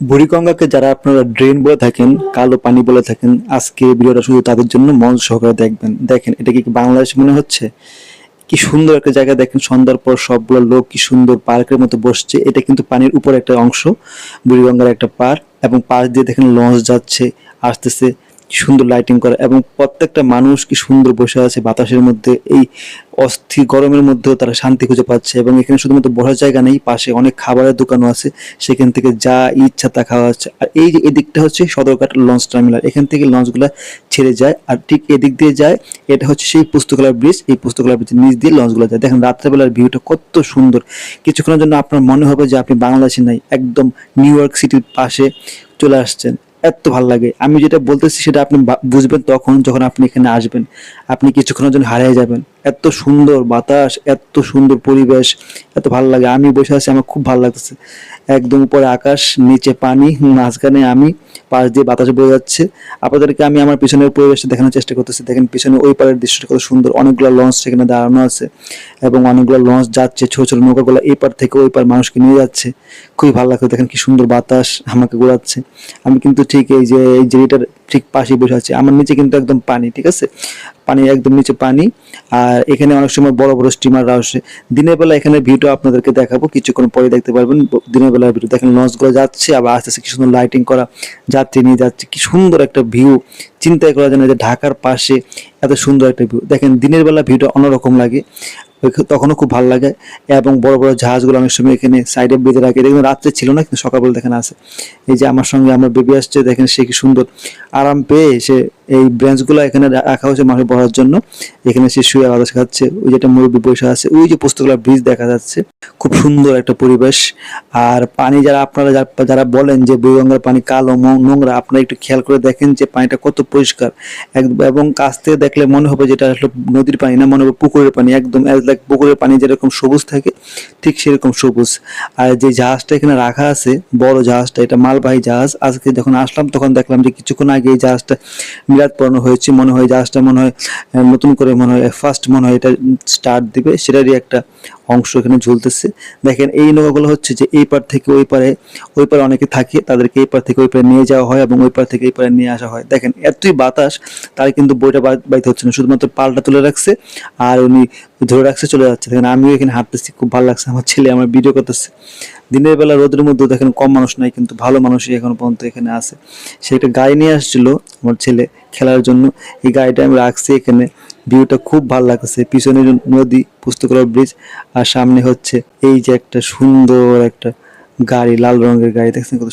বুড়িগঙ্গাকে যারা আপনারা ড্রেন বলে থাকেন, কালো পানি বলে থাকেন, আজকে ভিডিওটা শুধু তাদের জন্য মন সহকারে দেখবেন। দেখেন, এটা কি বাংলাদেশ মনে হচ্ছে? কি সুন্দর একটা জায়গা দেখেন, সন্ধ্যার পর সবগুলো লোক কি সুন্দর পার্কের মতো বসছে। এটা কিন্তু পানির উপর একটা অংশ, বুড়িগঙ্গার একটা পার্ক এবং পাশ দিয়ে দেখেন লঞ্চ যাচ্ছে, আসতেছে। সুন্দর লাইটিং করা এবং প্রত্যেকটা মানুষ কি সুন্দর বসে আছে বাতাসের মধ্যে, এই অস্থির গরমের মধ্যেও তারা শান্তি খুঁজে পাচ্ছে এবং এখানে শুধুমাত্র বসার জায়গা নেই, পাশে অনেক খাবারের দোকানও আছে, সেখান থেকে যা ইচ্ছা তা খাওয়া হচ্ছে। আর এই যে এদিকটা হচ্ছে সদরঘাট লঞ্চ টার্মিনাল এখান থেকে লঞ্চগুলো ছেড়ে যায় আর ঠিক এদিক দিয়ে যায়, এটা হচ্ছে সেই পুস্তকালয় ব্রিজ এই পুস্তকালয় ব্রিজের নিচ দিয়ে লঞ্চগুলো যায়। দেখেন রাত্রেবেলার ভিউটা কত সুন্দর। কিছুক্ষণের জন্য আপনার মনে হবে যে আপনি বাংলাদেশে নাই, একদম নিউ ইয়র্ক সিটির পাশে চলে আসছেন। এত ভালো লাগে। আমি যেটা বলতেছি সেটা আপনি বুঝবেন তখন যখন আপনি এখানে আসবেন। আপনি কিছুক্ষণের জন্য হারিয়ে যাবেন। এত সুন্দর বাতাস, এত সুন্দর পরিবেশ, এত ভালো লাগে। আমি বসে আছি, আমার খুব ভালো লাগতেছে। একদম উপরে আকাশ, নিচে পানি, মাঝখানে আমি, পাশ দিয়ে বাতাস বয়ে যাচ্ছে। আপনাদেরকে আমি আমার পিছনের পরিবেশটা দেখানোর চেষ্টা করতেছি। দেখেন পিছনে ওই পারের দৃশ্যটা কত সুন্দর। অনেকগুলো লঞ্চ সেখানে দাঁড়ানো আছে এবং অনেকগুলো লঞ্চ যাচ্ছে, ছোট ছোট নৌকাগুলো এই পার থেকে ওই পার মানুষকে নিয়ে যাচ্ছে। খুবই ভালো লাগছে। দেখেন কি সুন্দর বাতাস আমাকে ঘোরাচ্ছে। আমি কিন্তু ঠিক এই যে, এই জেরিটার ঠিক পাশেই বসে আছি। আমার নিচে কিন্তু একদম পানি, ঠিক আছে? পানি, একদম নিচে পানি। আর এখানে অনেক সময় বড় বড় স্টিমাররা আসে। দিনের বেলা এখানে ভিউটা আপনাদেরকে দেখাবো, কিছুক্ষণ পরে দেখতে পারবেন দিনের বেলা ভিউ দেখেন লঞ্চগুলো যাচ্ছে, আবার আস্তে আস্তে কি সুন্দর লাইটিং করা যাত্রী নিয়ে যাচ্ছে। কি সুন্দর একটা ভিউ চিন্তাই করা যায় না যে ঢাকার পাশে এত সুন্দর একটা ভিউ দেখেন, দিনের বেলা ভিউটা অন্যরকম লাগে। তখনও খুব ভালো লাগে। এবং বড় বড় জাহাজগুলো অনেক সময় এখানে সাইডে বেঁধে রাখে। দেখুন রাত্রে ছিল না, কিন্তু সকালবেলা দেখেন আছে। এই যে আমার সঙ্গে আমার বেবি আসছে, দেখেন সে কি সুন্দর আরাম পেয়ে সে এই ব্রেঞ্চগুলো এখানে রাখা হয়েছে মানুষ বসার জন্য। এখানে সে শুয়ে বাতাস খাচ্ছে। ওই যেটা মুরব্বী বসে আছে, ওই যে পুস্তকগুলো ব্রিজ দেখা যাচ্ছে। খুব সুন্দর একটা পরিবেশ। আর পানি যারা আপনারা যারা বলেন যে বুড়িগঙ্গার পানি কালো নোংরা, আপনারা একটু খেয়াল করে দেখেন যে পানিটা কত পরিষ্কার। এবং কাছ থেকে দেখলে মনে হবে যেটা আসলে নদীর পানি না, মনে হবে পুকুরের পানি। একদম অ্যাজ লাইক পুকুরের পানি যেরকম সবুজ থাকে, ঠিক সেরকম সবুজ। আর যে জাহাজটা এখানে রাখা আছে, বড় জাহাজটা, এটা মালবাহী জাহাজ। আজকে যখন আসলাম, তখন দেখলাম যে কিছুক্ষণ আগে এই জাহাজটা মিলাদ পড়ানো হয়েছে। মনে হয় জাহাজটা মনে হয় নতুন করে মনে হয় ফার্স্ট মনে হয় এটা স্টার্ট দিবে। সেটারই একটা অংশ এখানে ঝুলতেছে। দেখেন, এই নৌকাগুলো হচ্ছে যে এই পার থেকে ওই পারে ওই পারে অনেকে থাকে, তাদেরকে এই পার থেকে ওই পারে নিয়ে যাওয়া হয় এবং ওই পার থেকে এই পারে নিয়ে আসা হয়। দেখেন, এতই বাতাস, তার কিন্তু বইটা বাইতে হচ্ছে না। শুধুমাত্র পালটা তুলে রাখছে, আর উনি ধরে রাখছে, চলে যাচ্ছে। দেখেন, আমিও এখানে হাঁটতেছি, খুব ভালো লাগছে। আমার ছেলে আমার ভিডিও করতেছে। দিনের বেলা রোদের মধ্যে দেখেন কম মানুষ নাই, কিন্তু ভালো মানুষই এখনও পর্যন্ত এখানে আছে। সে একটা গাড়ি নিয়ে আসছিল আমার ছেলে খেলার জন্য। এই গাড়িটা আমি রাখছি এখানে। ভিউটা খুব ভালো লাগছে পিছনে নদী, পুস্তকালয় ব্রিজ, আর সামনে হচ্ছে এই যে একটা সুন্দর একটা গাড়ি, লাল রঙের গাড়ি। দেখছেন কত